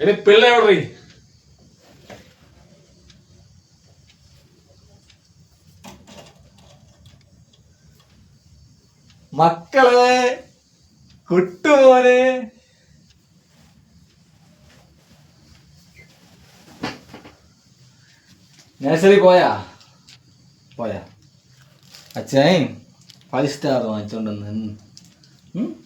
ഇനി പിള്ളയോടറി മക്കളെ കുട്ടുമോനെ. നേഴ്സറി പോയാ? പോയാ. അച്ഛൻ ഫൈവ് സ്റ്റാർ വാങ്ങിച്ചോണ്ടെന്ന് ഉം?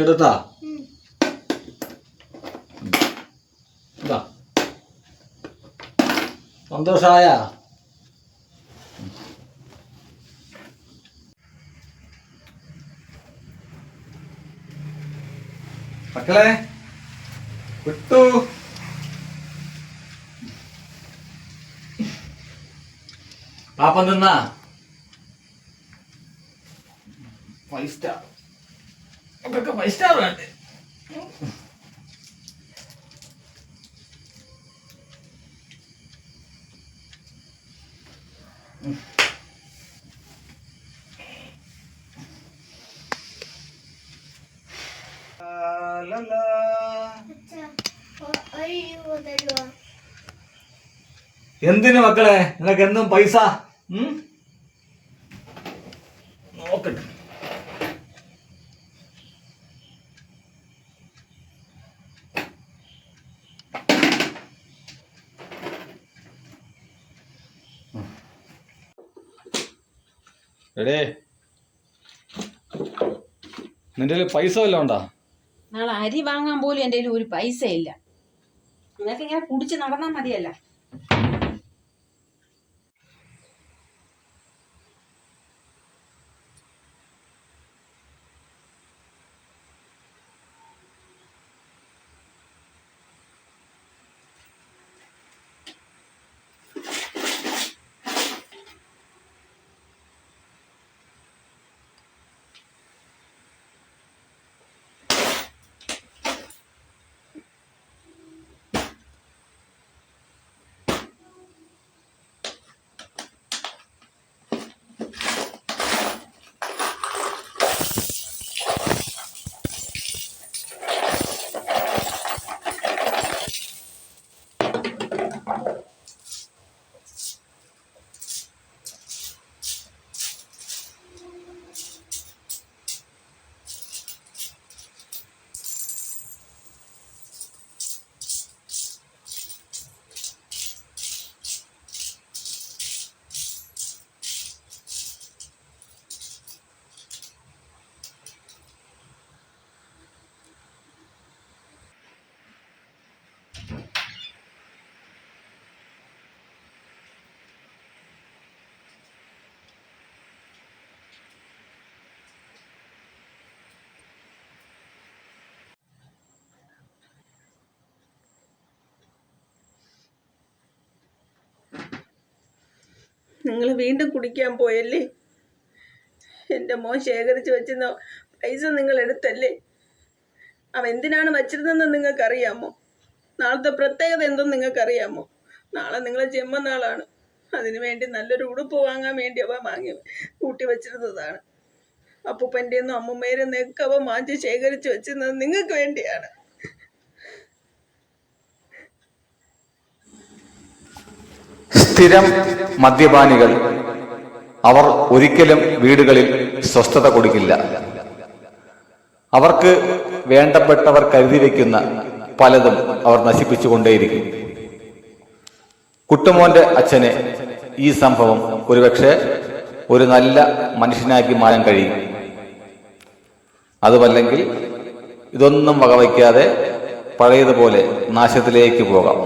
എടുത്താ? ഇതാ. സന്തോഷായ? മക്കളെ വിട്ടു. പാപ്പം തിന്നാ? ഫൈവ് സ്റ്റാർ ഇതൊക്കെ ഫൈവ് സ്റ്റാർ വേണ്ടേ എന്തിനു മക്കളെ? നിനക്ക് എന്നും പൈസ? ഉം? എടേ. നിന്റെ പൈസ വല്ലതും ഉണ്ടോ? നാളെ അരി വാങ്ങാൻ പോലും എന്റെ കയ്യിൽ ഒരു പൈസ ഇല്ല. നിങ്ങൾക്ക് ഇങ്ങനെ കുടിച്ച് നടന്നാൽ മതിയല്ല. നിങ്ങൾ വീണ്ടും കുടിക്കാൻ പോയല്ലേ? എന്റെ മോൻ ശേഖരിച്ച് വെച്ചിരുന്ന പൈസ നിങ്ങൾ എടുത്തല്ലേ? അവ എന്തിനാണ് വച്ചിരുന്നതെന്ന് നിങ്ങൾക്കറിയാമോ? നാളത്തെ പ്രത്യേകത എന്തെന്ന് നിങ്ങൾക്കറിയാമോ? നാളെ നിങ്ങളെ ജന്മനാളാണ്. അതിനു വേണ്ടി നല്ലൊരു ഉടുപ്പ് വാങ്ങാൻ വേണ്ടി അവ വാങ്ങി കൂട്ടി വച്ചിരുന്നതാണ്. അപ്പൂപ്പന്റെയെന്നും നിങ്ങൾക്ക് അവ മാറ്റി ശേഖരിച്ച് വെച്ചിരുന്നത് നിങ്ങൾക്ക് വേണ്ടിയാണ്. സ്ഥിരം മദ്യപാനികൾ അവർ ഒരിക്കലും വീടുകളിൽ സ്വസ്ഥത കൊടുക്കില്ല. അവർക്ക് വേണ്ടപ്പെട്ടവർ കരുതി വയ്ക്കുന്ന പലതും അവർ നശിപ്പിച്ചുകൊണ്ടേയിരിക്കും. കുട്ടുമോന്റെ അച്ഛനെ ഈ സംഭവം ഒരുപക്ഷെ ഒരു നല്ല മനുഷ്യനാക്കി മാറാൻ കഴിയും. അതുമല്ലെങ്കിൽ ഇതൊന്നും വകവയ്ക്കാതെ പഴയതുപോലെ നാശത്തിലേക്ക് പോകാം.